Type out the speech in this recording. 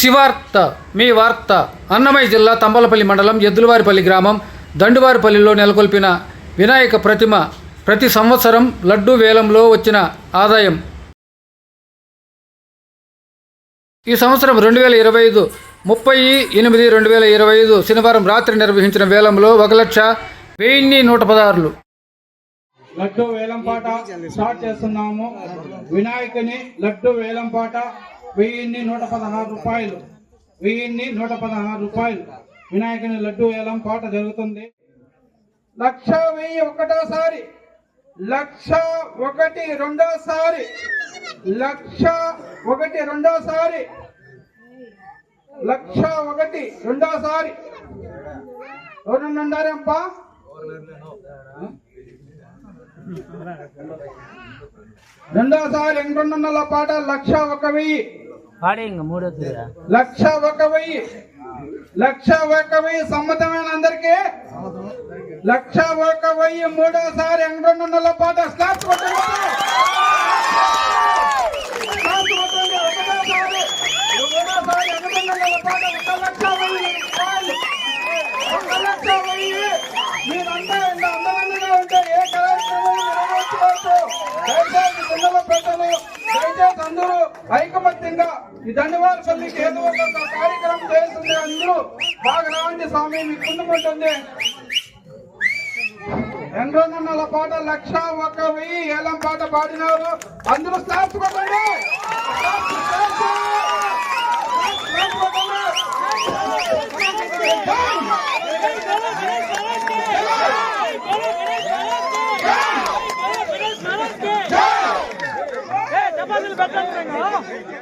శివార్త మీ వార్త అన్నమయ్య జిల్లా తంబలపల్లి మండలం ఎద్దులవారిపల్లి గ్రామం దండువారిపల్లిలో నెలకొల్పిన వినాయక ప్రతిమ ప్రతి సంవత్సరం లడ్డూ వేలంలో వచ్చిన ఆదాయం. ఈ సంవత్సరం రెండు వేల ఇరవై ఐదు ముప్పై ఎనిమిది రెండు వేల ఇరవై ఐదు శనివారం రాత్రి నిర్వహించిన వేలంలో ఒక లక్ష వెయ్యి నూట పదహారులు. లడ్డు వేలంపాట స్టార్ట్ చేస్తున్నాము. వినాయకుని లడ్డు వేలంపాట వెయ్యిన్ని నూట పదహారు రూపాయలు. వెయ్యిన్ని నూట పదహారు రూపాయలు. వినాయకుని లడ్డు వేలం పాట జరుగుతుంది. లక్ష వెయ్యి ఒకటోసారి. లక్ష ఒకటి రెండోసారి. లక్ష ఒకటి రెండోసారి. లక్ష ఒకటి రెండోసారి. ఎవరున్నారేంపా రెండోసారి రెండు వందల పాట లక్ష ఒక వెయ్యి. పాడే ఇంక మూడో లక్ష ఒక వెయ్యి. లక్ష ఒక వెయ్యి సమ్మతమైన అందరికి. లక్ష ఒక వెయ్యి మూడోసారి రెండు వందల పాట స్లాబ్ కొట్టండి స్లాబ్ కొట్టండి ఒకటోసారి మూడోసారి రెండు వందల పాట ఒక లక్ష వెయ్యి రూపాయలు. ఒక లక్ష వెయ్యి మీరంతా ఇంత అందమందిగా ఉంటే ఏ కార్యక్రమం నిర్వహించుకోవచ్చు దయచేసి పిల్లల పెద్దలు దయచేసి అందరూ ఐకమత్యంగా ఈ దండవారి పల్లికి ఏదో ఒక కార్యక్రమం చేస్తుంది అందరూ బాగా రావండి స్వామి మీకు కుందుకుంటుంది ఎండ్రోన్నల పాట లక్ష ఒక వెయ్యి ఏలం పాట పాడినారు. అందరూ స్టాప్స్ పెట్టండి